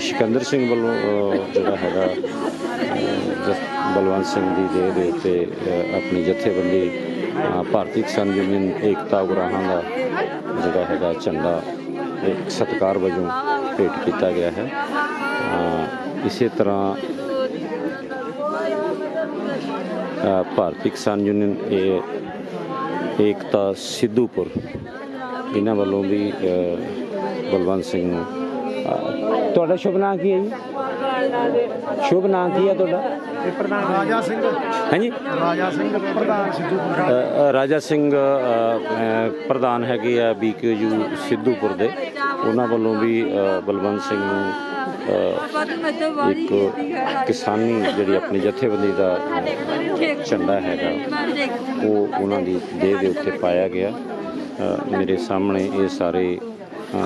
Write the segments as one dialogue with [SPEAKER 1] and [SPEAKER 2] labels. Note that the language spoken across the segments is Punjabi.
[SPEAKER 1] ਸਿਕੰਦਰ ਸਿੰਘ ਵੱਲੋਂ ਜਿਹੜਾ ਹੈਗਾ ਬਲਵੰਤ ਸਿੰਘ ਦੀ ਦੇਹ ਦੇ ਉੱਤੇ ਆਪਣੀ ਜਥੇਬੰਦੀ ਭਾਰਤੀ ਕਿਸਾਨ ਯੂਨੀਅਨ ਏਕਤਾ ਉਗਰਾਹਾਂ ਦਾ ਜਿਹੜਾ ਹੈਗਾ ਝੰਡਾ ਇੱਕ ਸਤਿਕਾਰ ਵਜੋਂ ਭੇਟ ਕੀਤਾ ਗਿਆ ਹੈ। ਇਸੇ ਤਰ੍ਹਾਂ ਭਾਰਤੀ ਕਿਸਾਨ ਯੂਨੀਅਨ, ਇਹ ਏਕਤਾ ਸਿੱਧੂਪੁਰ, ਇਹਨਾਂ ਵੱਲੋਂ ਵੀ ਬਲਵੰਤ ਸਿੰਘ ਨੂੰ ਤੁਹਾਡਾ ਸ਼ੁਭ ਨਾਮ ਕੀ ਹੈ ਜੀ? ਸ਼ੁਭ ਨਾਮ ਕੀ ਹੈ ਤੁਹਾਡਾ?
[SPEAKER 2] ਪ੍ਰਧਾਨ ਰਾਜਾ ਸਿੰਘ।
[SPEAKER 1] ਹਾਂਜੀ?
[SPEAKER 2] ਰਾਜਾ ਸਿੰਘ ਪ੍ਰਧਾਨ
[SPEAKER 1] ਅ, ਰਾਜਾ ਸਿੰਘ ਪ੍ਰਧਾਨ ਹੈਗੇ ਆ ਬੀਕੇਯੂ ਸਿੱਧੂਪੁਰ ਦੇ। ਉਹਨਾਂ ਵੱਲੋਂ ਵੀ ਬਲਵੰਤ ਸਿੰਘ ਨੂੰ ਇੱਕ ਕਿਸਾਨੀ ਜਿਹੜੀ ਆਪਣੀ ਜਥੇਬੰਦੀ ਦਾ ਝੰਡਾ ਹੈਗਾ ਉਹ ਉਹਨਾਂ ਦੀ ਦੇਹ ਦੇ ਉੱਤੇ ਪਾਇਆ ਗਿਆ। ਮੇਰੇ ਸਾਹਮਣੇ ਇਹ ਸਾਰੇ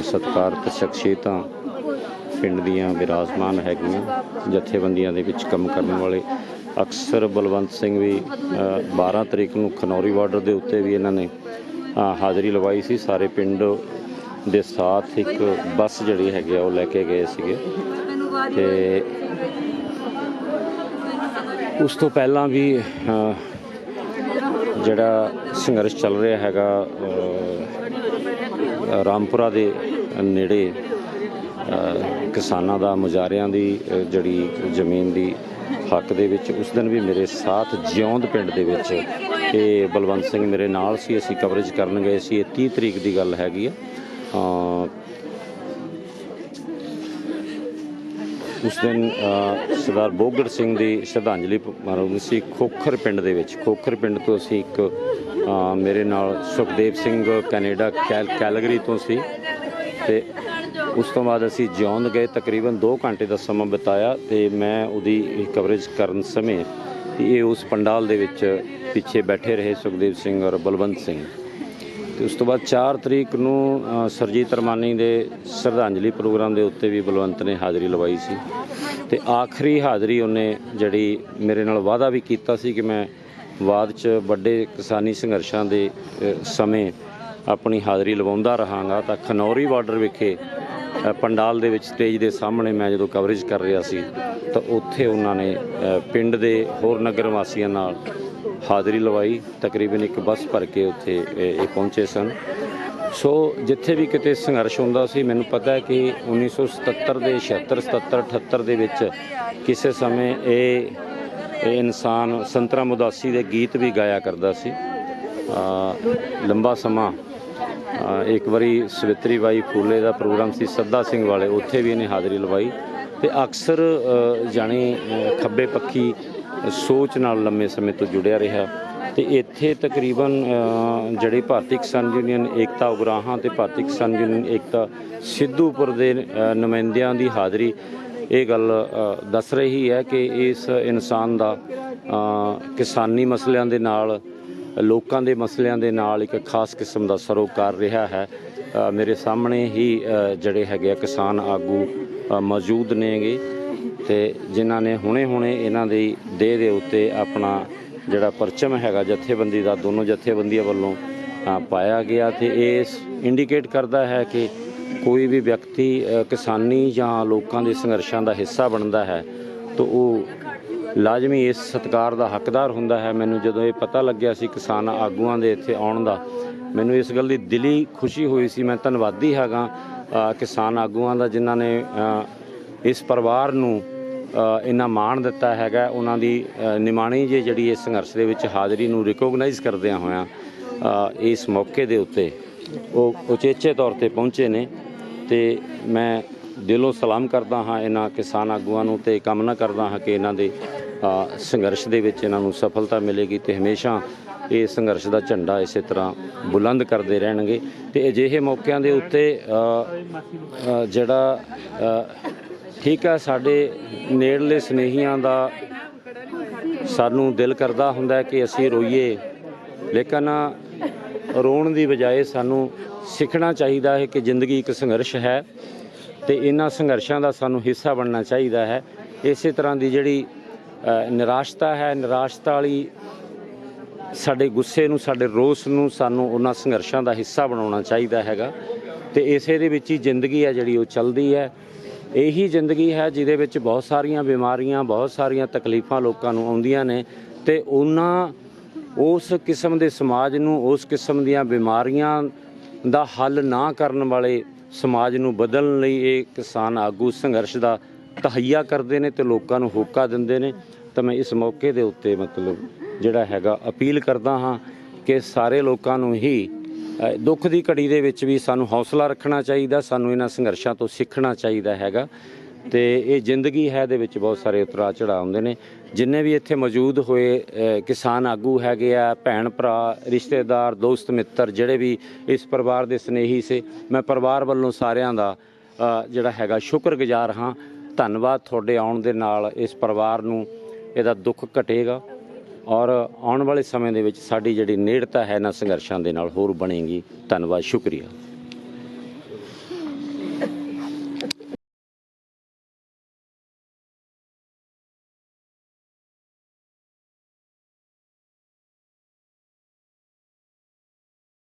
[SPEAKER 1] ਸਤਿਕਾਰਤ ਸ਼ਖਸੀਅਤਾਂ ਪਿੰਡ ਦੀਆਂ ਵਿਰਾਜਮਾਨ ਹੈਗੀਆਂ ਜਥੇਬੰਦੀਆਂ ਦੇ ਵਿੱਚ ਕੰਮ ਕਰਨ ਵਾਲੇ ਅਕਸਰ ਬਲਵੰਤ ਸਿੰਘ ਵੀ ਅ, 12 ਤਰੀਕ ਨੂੰ ਖਨੌਰੀ ਬਾਰਡਰ ਦੇ ਉੱਤੇ ਵੀ ਇਹਨਾਂ ਨੇ ਹਾਜ਼ਰੀ ਲਵਾਈ ਸੀ। ਸਾਰੇ ਪਿੰਡ ਦੇ ਸਾਥ ਇੱਕ ਬੱਸ ਜਿਹੜੀ ਹੈਗੀ ਆ ਉਹ ਲੈ ਕੇ ਗਏ ਸੀਗੇ। ਤੇ ਉਸ ਤੋਂ ਪਹਿਲਾਂ ਵੀ ਜਿਹੜਾ ਸੰਘਰਸ਼ ਚੱਲ ਰਿਹਾ ਹੈਗਾ ਰਾਮਪੁਰਾ ਦੇ ਨੇੜੇ ਕਿਸਾਨਾਂ ਦਾ ਮੁਜ਼ਾਰਿਆਂ ਦੀ ਜਿਹੜੀ ਜ਼ਮੀਨ ਦੀ ਹੱਕ ਦੇ ਵਿੱਚ, ਉਸ ਦਿਨ ਵੀ ਮੇਰੇ ਸਾਥ ਜਿਉਂਦ ਪਿੰਡ ਦੇ ਵਿੱਚ ਇਹ ਬਲਵੰਤ ਸਿੰਘ ਮੇਰੇ ਨਾਲ ਸੀ, ਅਸੀਂ ਕਵਰੇਜ ਕਰਨ ਗਏ ਸੀ। ਇਹ 30 ਤਰੀਕ ਦੀ ਗੱਲ ਹੈਗੀ ਆ। ਉਸ ਦਿਨ ਸਰਦਾਰ ਬੋਗੜ ਸਿੰਘ ਦੀ ਸ਼ਰਧਾਂਜਲੀ ਮਨਾਉਣੀ ਸੀ ਖੋਖਰ ਪਿੰਡ ਦੇ ਵਿੱਚ, ਖੋਖਰ ਪਿੰਡ ਤੋਂ ਅਸੀਂ ਇੱਕ ਮੇਰੇ ਨਾਲ Sukhdev Singh Canada, Cal Calgary ਤੋਂ ਸੀ। ਤੇ ਉਸ ਤੋਂ ਬਾਅਦ ਅਸੀਂ ਜੌਨ ਗਏ ਤਕਰੀਬਨ 2 ਘੰਟੇ ਦਾ ਸਮਾਂ ਬਿਤਾਇਆ ਤੇ ਮੈਂ ਉਹਦੀ ਕਵਰੇਜ ਕਰਨ ਸਮੇਂ ਇਹ ਉਸ ਪੰਡਾਲ ਦੇ ਵਿੱਚ ਪਿੱਛੇ ਬੈਠੇ ਰਹੇ ਸੁਖਦੇਵ ਸਿੰਘ ਔਰ ਬਲਵੰਤ ਸਿੰਘ। ਤੇ ਉਸ ਤੋਂ ਬਾਅਦ 4 ਤਰੀਕ ਨੂੰ ਅ, ਸਰਜੀਤ ਰਮਾਨੀ ਦੇ ਸ਼ਰਧਾਂਜਲੀ ਪ੍ਰੋਗਰਾਮ ਦੇ ਉੱਤੇ ਵੀ ਬਲਵੰਤ ਨੇ ਹਾਜ਼ਰੀ ਲਵਾਈ ਸੀ। ਤੇ ਆਖਰੀ ਹਾਜ਼ਰੀ ਉਹਨੇ ਜਿਹੜੀ ਮੇਰੇ ਨਾਲ ਵਾਅਦਾ ਵੀ ਕੀਤਾ ਸੀ ਕਿ ਮੈਂ ਬਾਅਦ ਚ ਵੱਡੇ ਕਿਸਾਨੀ ਸੰਘਰਸ਼ਾਂ ਦੇ ਸਮੇਂ ਆਪਣੀ ਹਾਜ਼ਰੀ ਲਵਾਉਂਦਾ ਰਹਾਂਗਾ ਤਾਂ ਖਨੌਰੀ ਬਾਰਡਰ ਵਿਖੇ ਪੰਡਾਲ ਦੇ ਵਿੱਚ ਸਟੇਜ ਦੇ ਸਾਹਮਣੇ ਮੈਂ ਜਦੋਂ ਕਵਰੇਜ ਕਰ ਰਿਹਾ ਸੀ, ਤਾਂ ਉੱਥੇ ਉਹਨਾਂ ਨੇ ਪਿੰਡ ਦੇ ਹੋਰ ਨਗਰ ਵਾਸੀਆਂ ਨਾਲ ਹਾਜ਼ਰੀ ਲਵਾਈ। ਤਕਰੀਬਨ ਇੱਕ ਬੱਸ ਭਰ ਕੇ ਉੱਥੇ ਇਹ ਪਹੁੰਚੇ ਸਨ। ਸੋ ਜਿੱਥੇ ਵੀ ਕਿਤੇ ਸੰਘਰਸ਼ ਹੁੰਦਾ ਸੀ, ਮੈਨੂੰ ਪਤਾ ਹੈ ਕਿ 1977 ਦੇ 76 77 78 ਦੇ ਵਿੱਚ ਕਿਸੇ ਸਮੇਂ ਇਹ ਇਹ ਇਨਸਾਨ ਸੰਤਰਾ ਮੁਦਾਸੀ ਦੇ ਗੀਤ ਵੀ ਗਾਇਆ ਕਰਦਾ ਸੀ। ਲੰਬਾ ਸਮਾਂ ਇੱਕ ਵਾਰੀ ਸਵਿਤਰੀ ਬਾਈ ਫੂਲੇ ਦਾ ਪ੍ਰੋਗਰਾਮ ਸੀ ਸੱਦਾ ਸਿੰਘ ਵਾਲੇ ਉੱਥੇ ਵੀ ਇਹਨੇ ਹਾਜ਼ਰੀ ਲਵਾਈ। ਤੇ ਅਕਸਰ ਜਾਣੀ ਖੱਬੇ ਪੱਖੀ ਸੋਚ ਨਾਲ ਲੰਮੇ ਸਮੇਂ ਤੋਂ ਜੁੜਿਆ ਰਿਹਾ। ਤੇ ਇੱਥੇ ਤਕਰੀਬਨ ਅ, ਜਿਹੜੇ ਭਾਰਤੀ ਕਿਸਾਨ ਯੂਨੀਅਨ ਏਕਤਾ ਉਗਰਾਹਾਂ ਤੇ ਭਾਰਤੀ ਕਿਸਾਨ ਯੂਨੀਅਨ ਏਕਤਾ ਸਿੱਧੂਪੁਰ ਦੇ ਨੁਮਾਇੰਦਿਆਂ ਦੀ ਹਾਜ਼ਰੀ ਇਹ ਗੱਲ ਦੱਸ ਰਹੀ ਹੈ ਕਿ ਇਸ ਇਨਸਾਨ ਦਾ ਕਿਸਾਨੀ ਮਸਲਿਆਂ ਦੇ ਨਾਲ ਲੋਕਾਂ ਦੇ ਮਸਲਿਆਂ ਦੇ ਨਾਲ ਇੱਕ ਖਾਸ ਕਿਸਮ ਦਾ ਸਰੋਕਾਰ ਰਿਹਾ ਹੈ। ਮੇਰੇ ਸਾਹਮਣੇ ਹੀ ਜਿਹੜੇ ਹੈਗੇ ਆ ਕਿਸਾਨ ਆਗੂ ਮੌਜੂਦ ਨੇਗੇ ਤੇ ਜਿਨ੍ਹਾਂ ਨੇ ਹੁਣੇ-ਹੁਣੇ ਇਹਨਾਂ ਦੀ ਦੇਹ ਦੇ ਉੱਤੇ ਆਪਣਾ ਜਿਹੜਾ ਪਰਚਮ ਹੈਗਾ, ਜਥੇਬੰਦੀ ਦਾ, ਦੋਨੋਂ ਜਥੇਬੰਦੀਆਂ ਵੱਲੋਂ ਪਾਇਆ ਗਿਆ ਤੇ ਇਹ ਇੰਡੀਕੇਟ ਕਰਦਾ ਹੈ ਕਿ ਕੋਈ ਵੀ ਵਿਅਕਤੀ ਕਿਸਾਨੀ ਜਾਂ ਲੋਕਾਂ ਦੇ ਸੰਘਰਸ਼ਾਂ ਦਾ ਹਿੱਸਾ ਬਣਦਾ ਹੈ, ਤਾਂ ਉਹ ਲਾਜ਼ਮੀ ਇਸ ਸਤਕਾਰ ਦਾ ਹੱਕਦਾਰ ਹੁੰਦਾ ਹੈ। ਮੈਨੂੰ ਜਦੋਂ ਇਹ ਪਤਾ ਲੱਗਿਆ ਸੀ ਕਿਸਾਨ ਆਗੂਆਂ ਦੇ ਇੱਥੇ ਆਉਣ ਦਾ, ਮੈਨੂੰ ਇਸ ਗੱਲ ਦੀ ਦਿਲੀ ਖੁਸ਼ੀ ਹੋਈ ਸੀ। ਮੈਂ ਧੰਨਵਾਦੀ ਹੈਗਾ ਕਿਸਾਨ ਆਗੂਆਂ ਦਾ ਜਿਨ੍ਹਾਂ ਨੇ ਇਸ ਪਰਿਵਾਰ ਨੂੰ ਇੰਨਾ ਮਾਣ ਦਿੱਤਾ ਹੈਗਾ। ਉਹਨਾਂ ਦੀ ਨਿਮਾਣੀ ਜੇ ਜਿਹੜੀ ਇਸ ਸੰਘਰਸ਼ ਦੇ ਵਿੱਚ ਹਾਜ਼ਰੀ ਨੂੰ ਰਿਕੋਗਨਾਈਜ਼ ਕਰਦਿਆਂ ਹੋਇਆਂ ਇਸ ਮੌਕੇ ਦੇ ਉੱਤੇ ਉਹ ਉਚੇਚੇ ਤੌਰ ਤੇ ਪਹੁੰਚੇ ਨੇ ਤੇ ਮੈਂ ਦਿਲੋਂ ਸਲਾਮ ਕਰਦਾ ਹਾਂ ਇਹਨਾਂ ਕਿਸਾਨ ਆਗੂਆਂ ਨੂੰ ਤੇ ਕਾਮਨਾ ਕਰਦਾ ਹਾਂ ਕਿ ਇਹਨਾਂ ਦੇ ਸੰਘਰਸ਼ ਦੇ ਵਿੱਚ ਇਹਨਾਂ ਨੂੰ ਸਫਲਤਾ ਮਿਲੇਗੀ ਤੇ ਹਮੇਸ਼ਾ ਇਹ ਸੰਘਰਸ਼ ਦਾ ਝੰਡਾ ਇਸੇ ਤਰ੍ਹਾਂ ਬੁਲੰਦ ਕਰਦੇ ਰਹਿਣਗੇ। ਤੇ ਅਜਿਹੇ ਮੌਕਿਆਂ ਦੇ ਉੱਤੇ ਜਿਹੜਾ ਠੀਕ ਹੈ ਸਾਡੇ ਨੇੜਲੇ ਸਨੇਹੀਆਂ ਦਾ ਸਾਨੂੰ ਦਿਲ ਕਰਦਾ ਹੁੰਦਾ ਕਿ ਅਸੀਂ ਰੋਈਏ, ਲੇਕਿਨ ਰੋਣ ਦੀ ਬਜਾਏ ਸਾਨੂੰ ਸਿੱਖਣਾ ਚਾਹੀਦਾ ਹੈ ਕਿ ਜ਼ਿੰਦਗੀ ਇੱਕ ਸੰਘਰਸ਼ ਹੈ। ਤੇ ਇਹਨਾਂ ਸੰਘਰਸ਼ਾਂ ਦਾ ਸਾਨੂੰ ਹਿੱਸਾ ਬਣਨਾ ਚਾਹੀਦਾ ਹੈ। ਇਸੇ ਤਰ੍ਹਾਂ ਦੀ ਜਿਹੜੀ ਨਿਰਾਸ਼ਤਾ ਹੈ, ਨਿਰਾਸ਼ਤਾ ਵਾਲੀ ਸਾਡੇ ਗੁੱਸੇ ਨੂੰ, ਸਾਡੇ ਰੋਸ ਨੂੰ ਸਾਨੂੰ ਉਹਨਾਂ ਸੰਘਰਸ਼ਾਂ ਦਾ ਹਿੱਸਾ ਬਣਾਉਣਾ ਚਾਹੀਦਾ ਹੈਗਾ। ਤੇ ਇਸੇ ਦੇ ਵਿੱਚ ਹੀ ਜ਼ਿੰਦਗੀ ਹੈ ਜਿਹੜੀ, ਉਹ ਚੱਲਦੀ ਹੈ। ਇਹੀ ਜ਼ਿੰਦਗੀ ਹੈ ਜਿਹਦੇ ਵਿੱਚ ਬਹੁਤ ਸਾਰੀਆਂ ਬਿਮਾਰੀਆਂ, ਬਹੁਤ ਸਾਰੀਆਂ ਤਕਲੀਫਾਂ ਲੋਕਾਂ ਨੂੰ ਆਉਂਦੀਆਂ ਨੇ ਤੇ ਉਹਨਾਂ, ਉਸ ਕਿਸਮ ਦੇ ਸਮਾਜ ਨੂੰ, ਉਸ ਕਿਸਮ ਦੀਆਂ ਬਿਮਾਰੀਆਂ ਦਾ ਹੱਲ ਨਾ ਕਰਨ ਵਾਲੇ ਸਮਾਜ ਨੂੰ ਬਦਲਣ ਲਈ ਇਹ ਕਿਸਾਨ ਆਗੂ ਸੰਘਰਸ਼ ਦਾ ਤਹਈਆ ਕਰਦੇ ਨੇ ਤੇ ਲੋਕਾਂ ਨੂੰ ਹੋਕਾ ਦਿੰਦੇ ਨੇ। ਤਾਂ ਮੈਂ ਇਸ ਮੌਕੇ ਦੇ ਉੱਤੇ ਮਤਲਬ ਜਿਹੜਾ ਹੈਗਾ ਅਪੀਲ ਕਰਦਾ ਹਾਂ ਕਿ ਸਾਰੇ ਲੋਕਾਂ ਨੂੰ ਹੀ ਦੁੱਖ ਦੀ ਘੜੀ ਦੇ ਵਿੱਚ ਵੀ ਸਾਨੂੰ ਹੌਸਲਾ ਰੱਖਣਾ ਚਾਹੀਦਾ, ਸਾਨੂੰ ਇਹਨਾਂ ਸੰਘਰਸ਼ਾਂ ਤੋਂ ਸਿੱਖਣਾ ਚਾਹੀਦਾ ਹੈਗਾ। ਤੇ ਇਹ ਜ਼ਿੰਦਗੀ ਹੈ ਦੇ ਵਿੱਚ ਬਹੁਤ ਸਾਰੇ ਉਤਰਾਅ ਚੜਾਅ ਆਉਂਦੇ ਨੇ। ਜਿੰਨੇ ਵੀ ਇੱਥੇ ਮੌਜੂਦ ਹੋਏ ਕਿਸਾਨ ਆਗੂ ਹੈਗੇ ਆ, ਭੈਣ ਭਰਾ, ਰਿਸ਼ਤੇਦਾਰ, ਦੋਸਤ, ਮਿੱਤਰ, ਜਿਹੜੇ ਵੀ ਇਸ ਪਰਿਵਾਰ ਦੇ ਸਨੇਹੀ ਸੇ, ਮੈਂ ਪਰਿਵਾਰ ਵੱਲੋਂ ਸਾਰਿਆਂ ਦਾ ਜਿਹੜਾ ਹੈਗਾ ਸ਼ੁਕਰਗੁਜ਼ਾਰ ਹਾਂ। ਧੰਨਵਾਦ ਤੁਹਾਡੇ ਆਉਣ ਦੇ ਨਾਲ ਇਸ ਪਰਿਵਾਰ ਨੂੰ, ਇਹਦਾ ਦੁੱਖ ਘਟੇਗਾ। ਔਰ ਆਉਣ ਵਾਲੇ ਸਮੇਂ ਦੇ ਵਿੱਚ ਸਾਡੀ ਜਿਹੜੀ ਨੇੜਤਾ ਹੈ, ਇਹਨਾਂ ਸੰਘਰਸ਼ਾਂ ਦੇ ਨਾਲ ਹੋਰ ਬਣੇਗੀ। ਧੰਨਵਾਦ, ਸ਼ੁਕਰੀਆ।